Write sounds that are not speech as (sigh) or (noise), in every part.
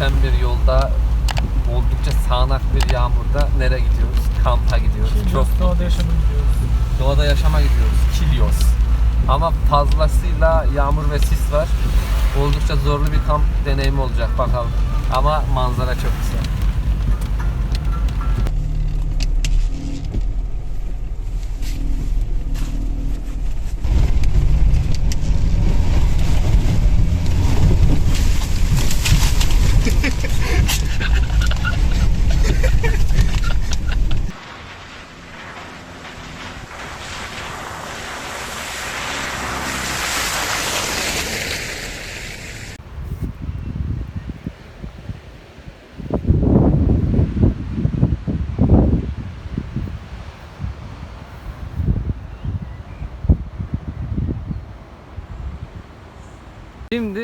muhteşem bir yolda oldukça sağanak bir yağmurda nereye gidiyoruz? Kampa gidiyoruz. Çok doğada yaşamı gidiyoruz. doğada yaşama gidiyoruz. Kilios. Ama fazlasıyla yağmur ve sis var. Oldukça zorlu bir kamp deneyimi olacak bakalım. Ama manzara çok güzel.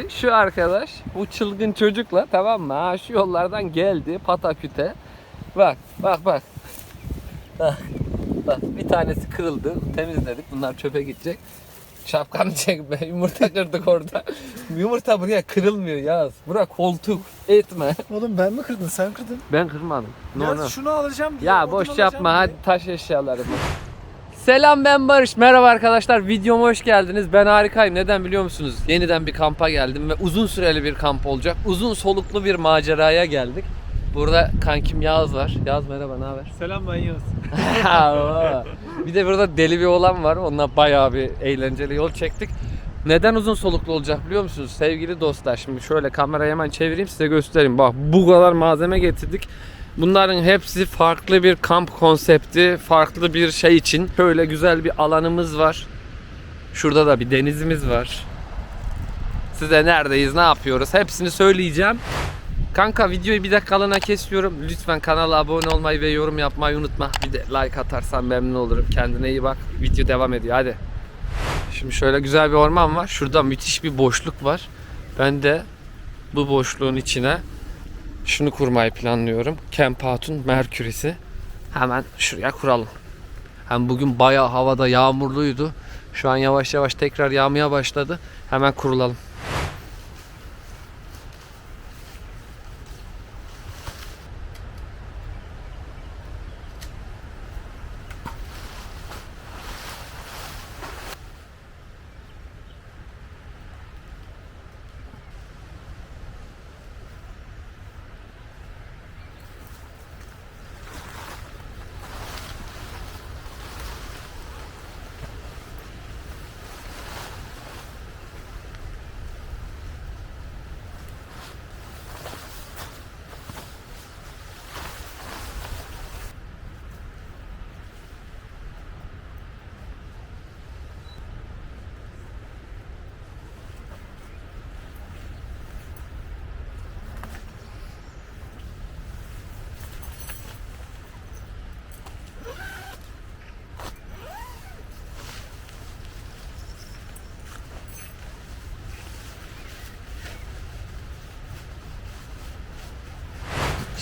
Şimdi şu arkadaş bu çılgın çocukla tamam mı? Ha, şu yollardan geldi pataküte. Bak bak bak. Bak, bak bir tanesi kırıldı. Temizledik. Bunlar çöpe gidecek. Şapkanı çekme. (laughs) Yumurta kırdık orada. Yumurta buraya kırılmıyor yaz. Bura koltuk. Etme. Oğlum ben mi kırdın? Sen kırdın. Ben kırmadım. No, ya no. şunu alacağım diye. Ya boş yapma diye. hadi taş eşyalarımı. Selam ben Barış. Merhaba arkadaşlar. Videoma hoş geldiniz. Ben harikayım. Neden biliyor musunuz? Yeniden bir kampa geldim ve uzun süreli bir kamp olacak. Uzun soluklu bir maceraya geldik. Burada kankim Yağız var. Yağız merhaba ne haber? Selam ben Yağız. (laughs) bir de burada deli bir olan var. Onunla bayağı bir eğlenceli yol çektik. Neden uzun soluklu olacak biliyor musunuz? Sevgili dostlar şimdi şöyle kamerayı hemen çevireyim size göstereyim. Bak bu kadar malzeme getirdik. Bunların hepsi farklı bir kamp konsepti, farklı bir şey için. Şöyle güzel bir alanımız var. Şurada da bir denizimiz var. Size neredeyiz, ne yapıyoruz hepsini söyleyeceğim. Kanka videoyu bir dakikalığına kesiyorum. Lütfen kanala abone olmayı ve yorum yapmayı unutma. Bir de like atarsan memnun olurum. Kendine iyi bak. Video devam ediyor hadi. Şimdi şöyle güzel bir orman var. Şurada müthiş bir boşluk var. Ben de bu boşluğun içine şunu kurmayı planlıyorum. Camp Out'un Merkürisi. Hemen şuraya kuralım. Hem bugün bayağı havada yağmurluydu. Şu an yavaş yavaş tekrar yağmaya başladı. Hemen kurulalım.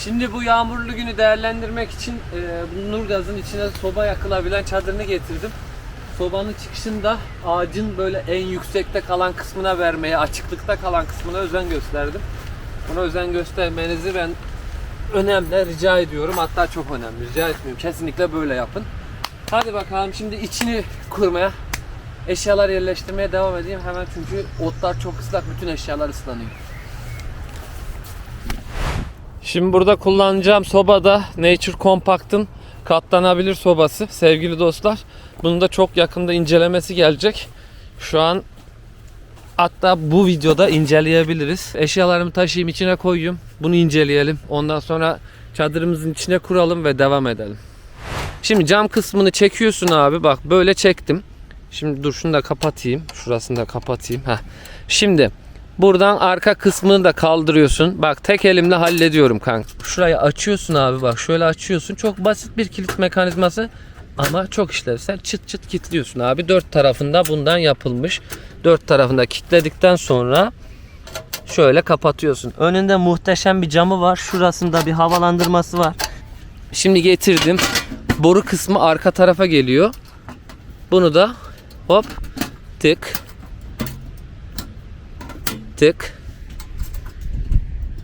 Şimdi bu yağmurlu günü değerlendirmek için e, bu Nurgaz'ın içine soba yakılabilen çadırını getirdim. Sobanın çıkışında ağacın böyle en yüksekte kalan kısmına vermeye, açıklıkta kalan kısmına özen gösterdim. Buna özen göstermenizi ben önemli rica ediyorum. Hatta çok önemli. Rica etmiyorum. Kesinlikle böyle yapın. Hadi bakalım şimdi içini kurmaya, eşyalar yerleştirmeye devam edeyim. Hemen çünkü otlar çok ıslak, bütün eşyalar ıslanıyor. Şimdi burada kullanacağım sobada Nature Compact'ın katlanabilir sobası sevgili dostlar. Bunun da çok yakında incelemesi gelecek. Şu an hatta bu videoda inceleyebiliriz. Eşyalarımı taşıyayım içine koyayım. Bunu inceleyelim. Ondan sonra çadırımızın içine kuralım ve devam edelim. Şimdi cam kısmını çekiyorsun abi. Bak böyle çektim. Şimdi dur şunu da kapatayım. Şurasını da kapatayım. Heh. Şimdi Buradan arka kısmını da kaldırıyorsun. Bak tek elimle hallediyorum kanka. Şurayı açıyorsun abi bak şöyle açıyorsun. Çok basit bir kilit mekanizması ama çok işlevsel. Çıt çıt kilitliyorsun abi. Dört tarafında bundan yapılmış. Dört tarafında kilitledikten sonra şöyle kapatıyorsun. Önünde muhteşem bir camı var. Şurasında bir havalandırması var. Şimdi getirdim. Boru kısmı arka tarafa geliyor. Bunu da hop tık tık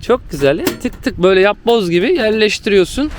Çok güzel ya. Tık tık böyle yapboz gibi yerleştiriyorsun.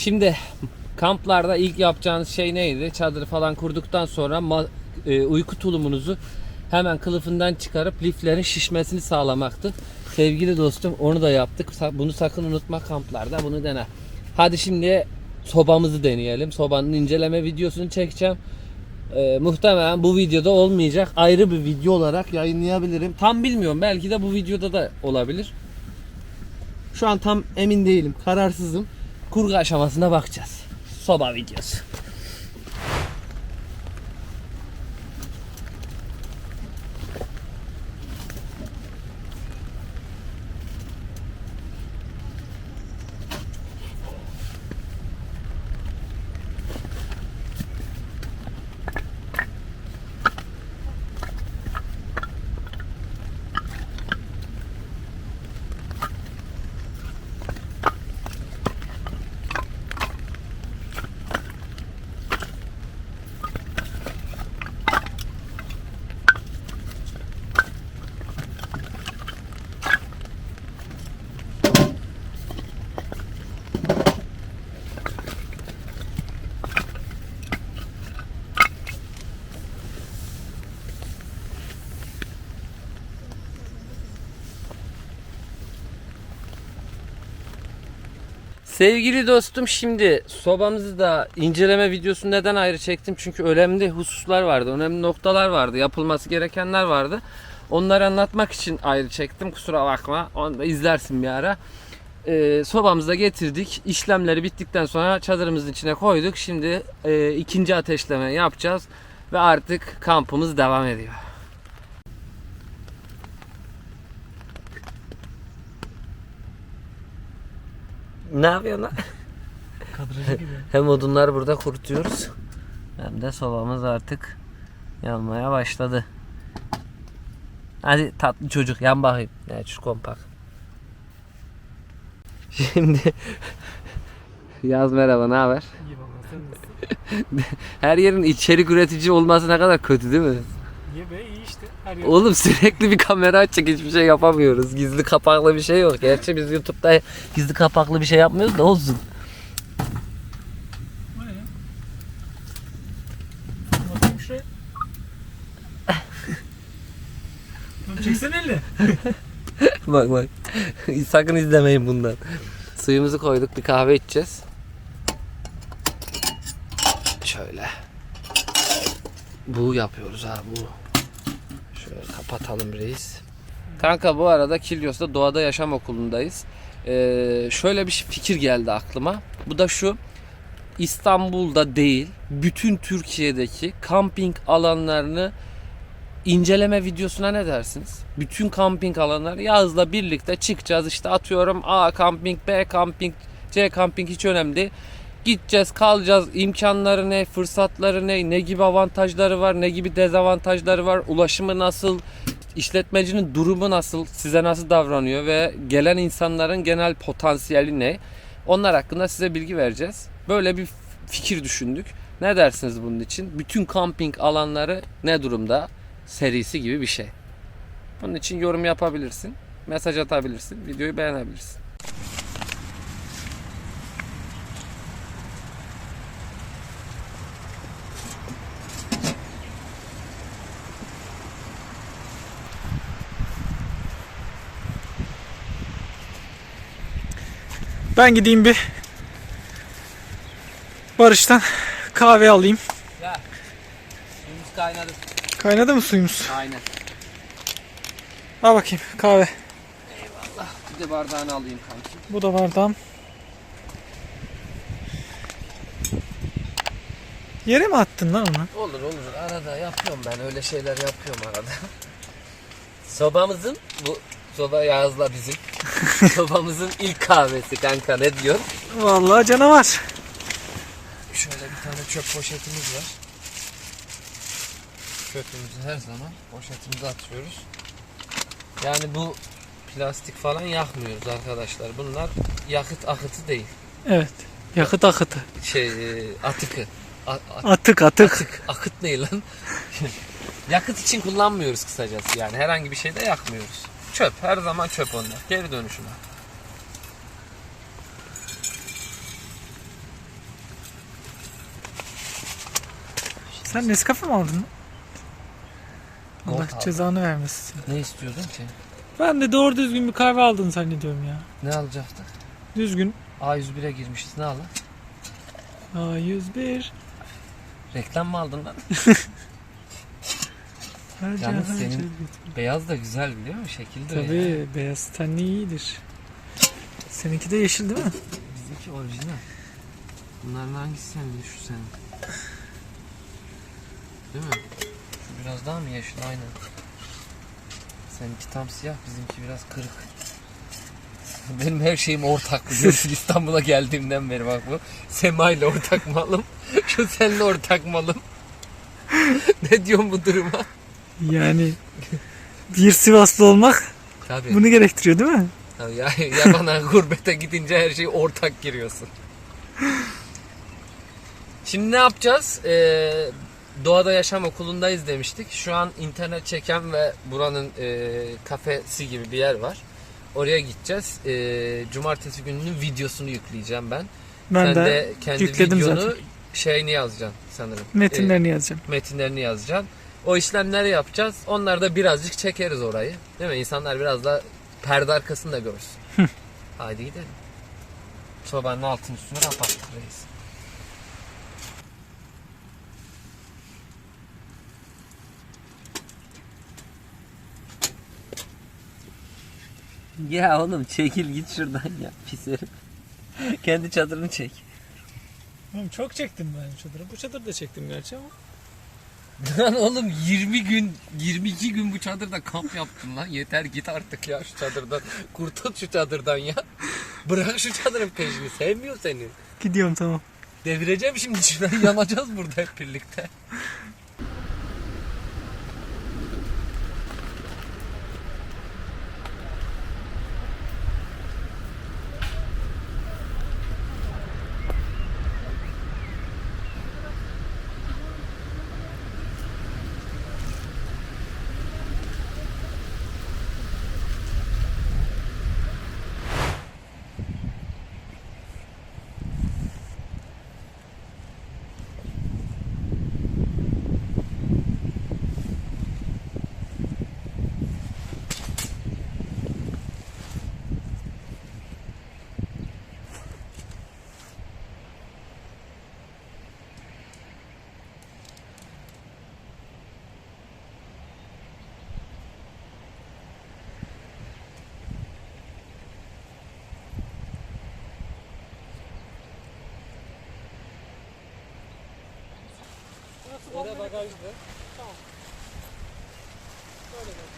Şimdi kamplarda ilk yapacağınız şey neydi? Çadırı falan kurduktan sonra e, uyku tulumunuzu hemen kılıfından çıkarıp liflerin şişmesini sağlamaktı. Sevgili dostum onu da yaptık. Bunu sakın unutma kamplarda bunu dene. Hadi şimdi sobamızı deneyelim. Sobanın inceleme videosunu çekeceğim. E, muhtemelen bu videoda olmayacak. Ayrı bir video olarak yayınlayabilirim. Tam bilmiyorum. Belki de bu videoda da olabilir. Şu an tam emin değilim. Kararsızım. Kurgu aşamasına bakacağız. Soba videosu. Sevgili dostum şimdi sobamızı da inceleme videosunu neden ayrı çektim? Çünkü önemli hususlar vardı, önemli noktalar vardı, yapılması gerekenler vardı. Onları anlatmak için ayrı çektim. Kusura bakma. Onu da izlersin bir ara. Ee, sobamızı da getirdik. İşlemleri bittikten sonra çadırımızın içine koyduk. Şimdi e, ikinci ateşleme yapacağız ve artık kampımız devam ediyor. Ne yapıyorsun lan? Kadraja gibi. (laughs) Hem odunları burada kurutuyoruz. Hem de sobamız artık yanmaya başladı. Hadi tatlı çocuk yan bakayım. Ne şu kompak. (laughs) Şimdi (laughs) Yaz merhaba ne haber? İyi valla sen nasılsın? Her yerin içerik üretici olması ne kadar kötü değil mi? İyi be. Her yer. Oğlum sürekli bir kamera açık hiçbir şey yapamıyoruz. Gizli kapaklı bir şey yok. Gerçi biz YouTube'da gizli kapaklı bir şey yapmıyoruz da olsun. Bu ne ya? Bakayım şuraya. (laughs) Oğlum Çeksene elini. (laughs) bak bak. Sakın izlemeyin bundan. Suyumuzu koyduk bir kahve içeceğiz. Şöyle. Bu yapıyoruz ha bu. Kapatalım reis. Kanka bu arada Kilyos'ta Doğada Yaşam Okulu'ndayız. Ee, şöyle bir fikir geldi aklıma. Bu da şu. İstanbul'da değil, bütün Türkiye'deki kamping alanlarını inceleme videosuna ne dersiniz? Bütün kamping alanları Yaz'la birlikte çıkacağız işte atıyorum A kamping, B kamping, C kamping hiç önemli değil. Gideceğiz, kalacağız. imkanları ne, fırsatları ne, ne gibi avantajları var, ne gibi dezavantajları var, ulaşımı nasıl, işletmecinin durumu nasıl, size nasıl davranıyor ve gelen insanların genel potansiyeli ne? Onlar hakkında size bilgi vereceğiz. Böyle bir fikir düşündük. Ne dersiniz bunun için? Bütün kamping alanları ne durumda? serisi gibi bir şey. Bunun için yorum yapabilirsin, mesaj atabilirsin, videoyu beğenebilirsin. Ben gideyim bir Barış'tan kahve alayım. Suyumuz kaynadı. Kaynadı mı suyumuz? Aynen. Al bakayım kahve. Bir de bardağını alayım kanki. Bu da bardağım. Yere mi attın lan onu? Olur olur. Arada yapıyorum ben. Öyle şeyler yapıyorum arada. (laughs) Sobamızın bu soba Yağız'la bizim. (laughs) Sobamızın ilk kahvesi kanka ne diyor? Vallahi canavar. Şöyle bir tane çöp poşetimiz var. Çöpümüzü her zaman poşetimize atıyoruz. Yani bu plastik falan yakmıyoruz arkadaşlar. Bunlar yakıt akıtı değil. Evet. Yakıt akıtı. Şey e, atıkı. A- a- Atık atık. atık. Akıt ne lan? (laughs) yakıt için kullanmıyoruz kısacası yani. Herhangi bir şeyde yakmıyoruz. Çöp. Her zaman çöp onlar. Geri dönüşüme. Sen Nescafe mi aldın? Gold Allah aldım. cezanı vermesin. Ne istiyordun ki? Ben de doğru düzgün bir kahve aldın zannediyorum ya. Ne alacaktık? Düzgün. A101'e girmişiz. Ne aldın? A101. Reklam mı aldın lan? (laughs) Harca, Yalnız harca. senin- Beyaz da güzel biliyor musun? Şekilde. Tabii beyaz tenli iyidir. Seninki de yeşil değil mi? Bizimki orijinal. Bunların hangisi senin şu senin? Değil mi? Şu biraz daha mı yeşil? Aynen. Seninki tam siyah, bizimki biraz kırık. (laughs) Benim her şeyim ortak biliyorsun (laughs) İstanbul'a geldiğimden beri bak bu. Sema ile ortak malım. (laughs) Şu seninle ortak malım. ne diyorsun bu duruma? Yani bir Sivaslı olmak Tabii. bunu gerektiriyor değil mi? Tabii Ya, (laughs) ya bana gurbete gidince her şey ortak giriyorsun. Şimdi ne yapacağız? Ee, Doğada Yaşam Okulu'ndayız demiştik. Şu an internet çeken ve buranın e, kafesi gibi bir yer var. Oraya gideceğiz. Ee, cumartesi gününün videosunu yükleyeceğim ben. Ben Sen de, de kendi yükledim videonu zaten. şeyini yazacaksın sanırım. metinlerini yazacağım. Ee, metinlerini yazacaksın. O işlemleri yapacağız. Onlar da birazcık çekeriz orayı. Değil mi? İnsanlar biraz da perde arkasını da görsün. Haydi gidelim. Sobanın altın üstünü kapattık reis. Ya oğlum çekil git şuradan ya pis herif. Kendi çadırını çek. Oğlum çok çektim ben çadırı. Bu çadırı da çektim gerçi ama. Lan oğlum 20 gün 22 gün bu çadırda kamp yaptın lan. Yeter git artık ya şu çadırdan. Kurtul şu çadırdan ya. Bırak şu çadırın peşini. Sevmiyor seni. Gidiyorum tamam. Devireceğim şimdi şurayı (laughs) yanacağız burada hep birlikte. Orada bagajlı. Tamam. Böyle de.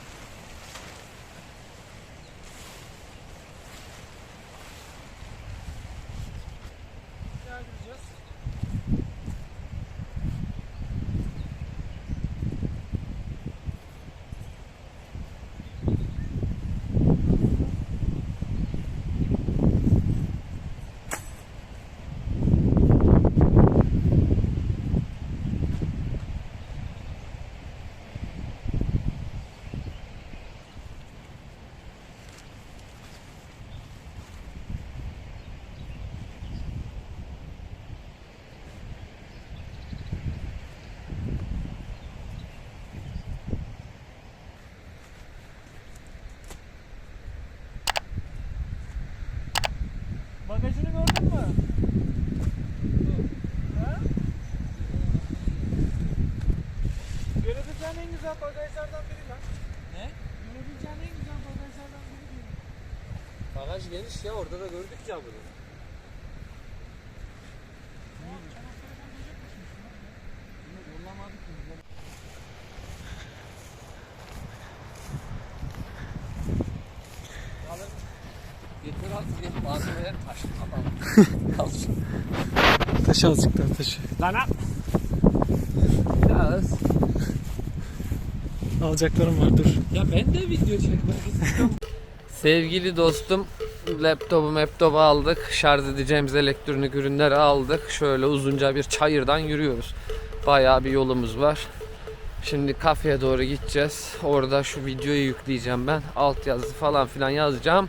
Güzel bagajlardan biri lan. Ne? Görebileceğin en güzel bagajlardan biri değil. Bagaj geniş ya orada da gördük ya bunu. Getir al, getir bazı taş. Al. Al. Taşı azıcık daha taşı. Lan al. Biraz. Alacaklarım var dur. Ya ben de video çekmek istiyorum. Sevgili dostum laptopu laptopu aldık. Şarj edeceğimiz elektronik ürünleri aldık. Şöyle uzunca bir çayırdan yürüyoruz. Bayağı bir yolumuz var. Şimdi kafeye doğru gideceğiz. Orada şu videoyu yükleyeceğim ben. Altyazı falan filan yazacağım.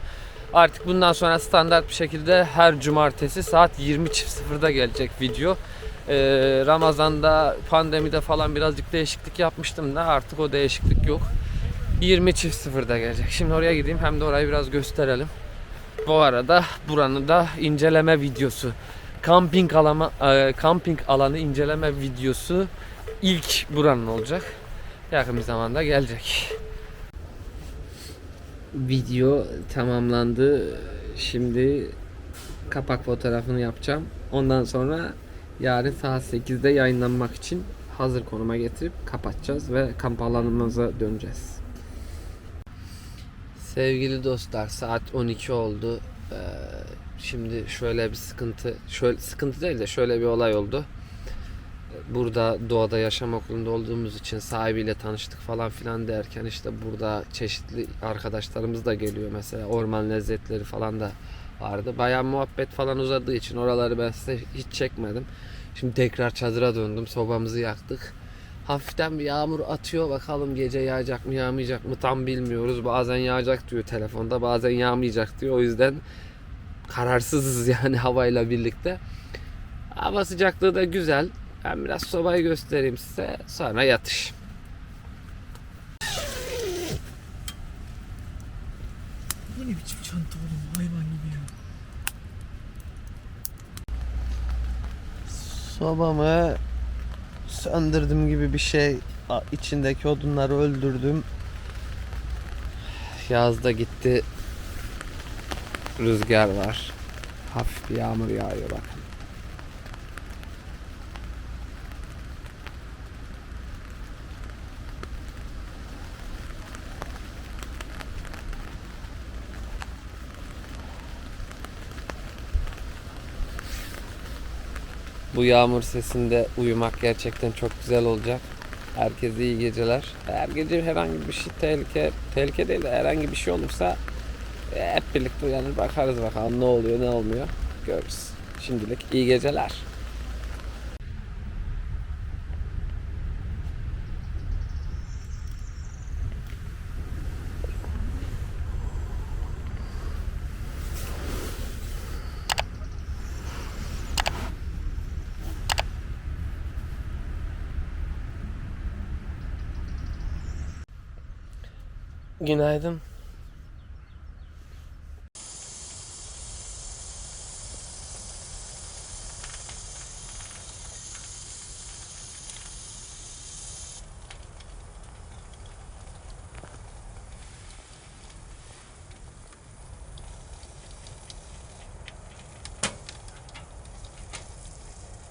Artık bundan sonra standart bir şekilde her cumartesi saat 20.00'da gelecek video. Ee, Ramazan'da pandemide falan birazcık değişiklik yapmıştım da artık o değişiklik yok. 20 çift sıfırda gelecek. Şimdi oraya gideyim hem de orayı biraz gösterelim. Bu arada buranın da inceleme videosu. Kamping alama, e, kamping alanı inceleme videosu ilk buranın olacak. Yakın bir zamanda gelecek. Video tamamlandı. Şimdi kapak fotoğrafını yapacağım. Ondan sonra yarın saat 8'de yayınlanmak için hazır konuma getirip kapatacağız ve kamp alanımıza döneceğiz. Sevgili dostlar saat 12 oldu. Ee, şimdi şöyle bir sıkıntı, şöyle sıkıntı değil de şöyle bir olay oldu. Burada doğada yaşam okulunda olduğumuz için sahibiyle tanıştık falan filan derken işte burada çeşitli arkadaşlarımız da geliyor mesela orman lezzetleri falan da vardı. Bayağı muhabbet falan uzadığı için oraları ben size hiç çekmedim. Şimdi tekrar çadıra döndüm. Sobamızı yaktık. Hafiften bir yağmur atıyor. Bakalım gece yağacak mı yağmayacak mı tam bilmiyoruz. Bazen yağacak diyor telefonda bazen yağmayacak diyor. O yüzden kararsızız yani (laughs) havayla birlikte. Hava sıcaklığı da güzel. Ben biraz sobayı göstereyim size. Sonra yatış. Bu ne biçim çanta oğlum hayvan gibi ya. Sobamı söndürdüm gibi bir şey. İçindeki odunları öldürdüm. Yazda gitti. Rüzgar var. Hafif bir yağmur yağıyor bakın. Bu yağmur sesinde uyumak gerçekten çok güzel olacak. Herkese iyi geceler. Eğer gece herhangi bir şey tehlike, tehlike değil de herhangi bir şey olursa e, hep birlikte uyanır bakarız bakalım ne oluyor ne olmuyor görürüz. Şimdilik iyi geceler. Günaydın.